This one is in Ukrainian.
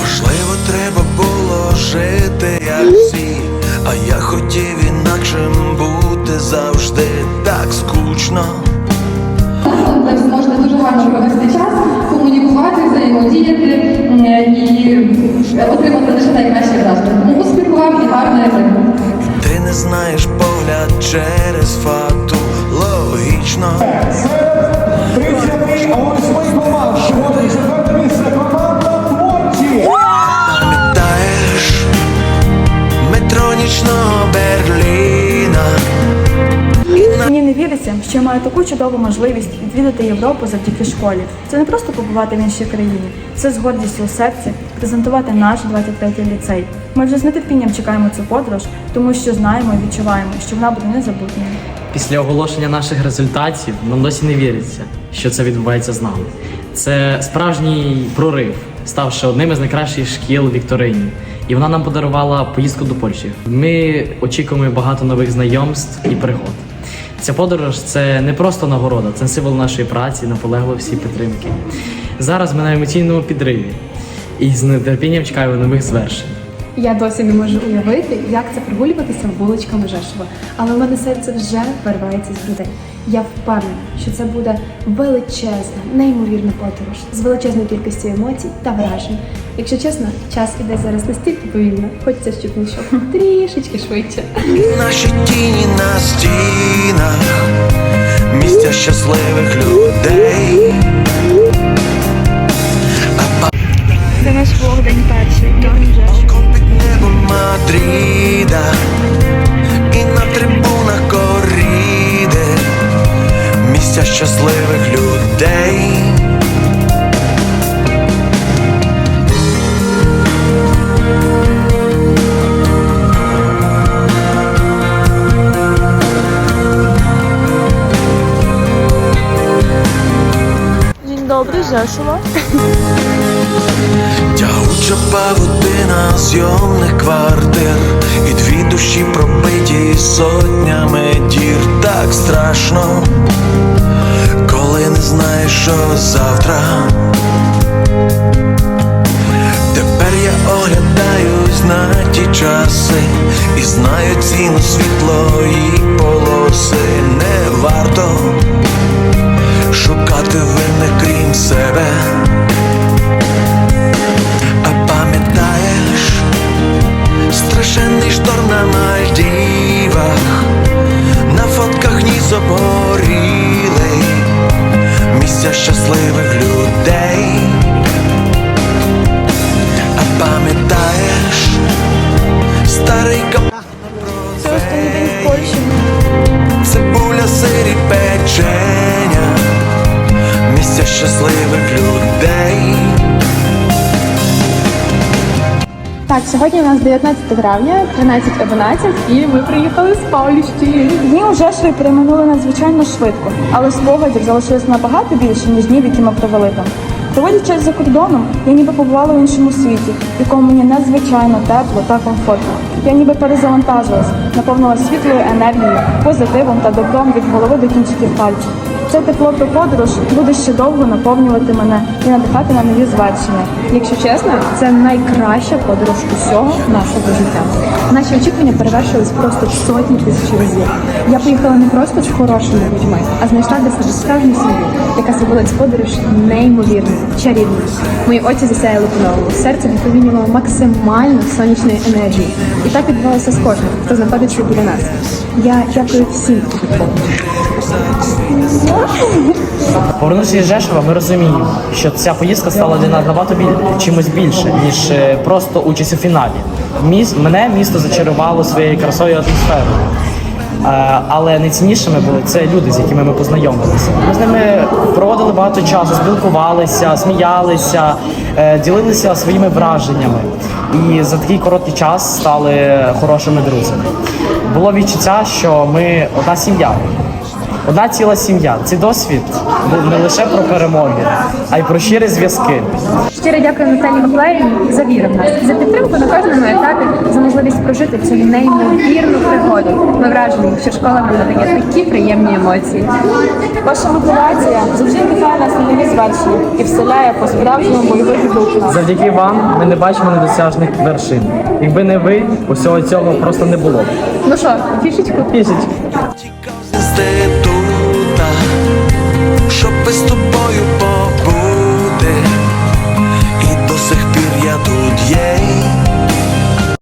Можливо, треба було жити, як всі, а я хотів інакшим бути завжди так скучно. Можна дуже гарно провести час, комунікувати, взаємодіяти і е, отримати лише найкраще враження. Тому успіху вам і гарної зими. Ти не знаєш погляд через фату логічно. Не віриться, що я маю таку чудову можливість відвідати Європу завдяки школі. Це не просто побувати в іншій країні, це з гордістю у серці презентувати наш 23-й ліцей. Ми вже з нетерпінням чекаємо цю подорож, тому що знаємо і відчуваємо, що вона буде незабутньою. Після оголошення наших результатів нам досі не віриться, що це відбувається з нами. Це справжній прорив, ставши одним із найкращих шкіл Вікторині. І вона нам подарувала поїздку до Польщі. Ми очікуємо багато нових знайомств і пригод. Ця подорож це не просто нагорода, це символ нашої праці, наполегливості і підтримки. Зараз ми на емоційному підриві і з нетерпінням чекаємо нових звершень. Я досі не можу уявити, як це прогулюватися вуличками Жешова. Але в мене серце вже виривається з грудей. Я впевнена, що це буде величезна, неймовірна подорож з величезною кількістю емоцій та вражень. Якщо чесно, час іде зараз настільки повільно, хочеться, щоб він йшов трішечки швидше. Наші тіні на стінах, місця щасливих людей. Dobry, Rzeszowa. Тягуча павутина зйомних квартир І дві душі пробиті сотнями дір Так страшно, коли не знаєш, що завтра. Тепер я оглядаюсь на ті часи і знаю ціну світлої фотках місця щасливих людей. Так, сьогодні у нас 19 травня, 13.11, і ми приїхали з Павлівщини. Дні у Жешові переминули надзвичайно швидко, але спогадів залишилось набагато більше, ніж днів, які ми провели там. Проводячи за кордоном, я ніби побувала в іншому світі, в якому мені надзвичайно тепло та комфортно. Я ніби перезавантажилась, наповнилась світлою енергією, позитивом та добром від голови до кінчиків пальців. Це тепло про подорож буде ще довго наповнювати мене і надихати на нові звершення. Якщо чесно, це найкраща подорож усього нашого життя. Наші очікування перевершились просто в сотні тисяч разів. Я поїхала не просто з хорошими людьми, а знайшла для себе справжню сім'ю, яка зробила цю подорож неймовірною, чарівною. Мої очі засяяли по-новому, серце випромінювало максимально сонячної енергії. І так відбувалося з кожним, хто знаходиться біля нас. Я дякую всім, хто підтримує. Повернувшись з Жешова, ми розуміємо, що ця поїздка стала для нас набагато біль... чимось більше, ніж е, просто участь у фіналі. Міс... Мене місто зачарувало своєю красою атмосферою. Е, Але найціннішими були це люди, з якими ми познайомилися. Ми з ними проводили багато часу, спілкувалися, сміялися, е, ділилися своїми враженнями. І за такий короткий час стали хорошими друзями. Було відчуття, що ми одна сім'я. Одна ціла сім'я. Цей досвід був не лише про перемоги, а й про щирі зв'язки. Щиро дякую Наталі Маклеївні за віру в нас, за підтримку на кожному етапі, за можливість прожити цю неймовірну пригоду. Ми вражені, що школа нам надає такі приємні емоції. Ваша мотивація завжди надихає нас на нові звершення і вселяє по справжньому бойовий дух. Завдяки вам ми не бачимо недосяжних вершин. Якби не ви, усього цього просто не було. Ну що, фішечку? Пісять.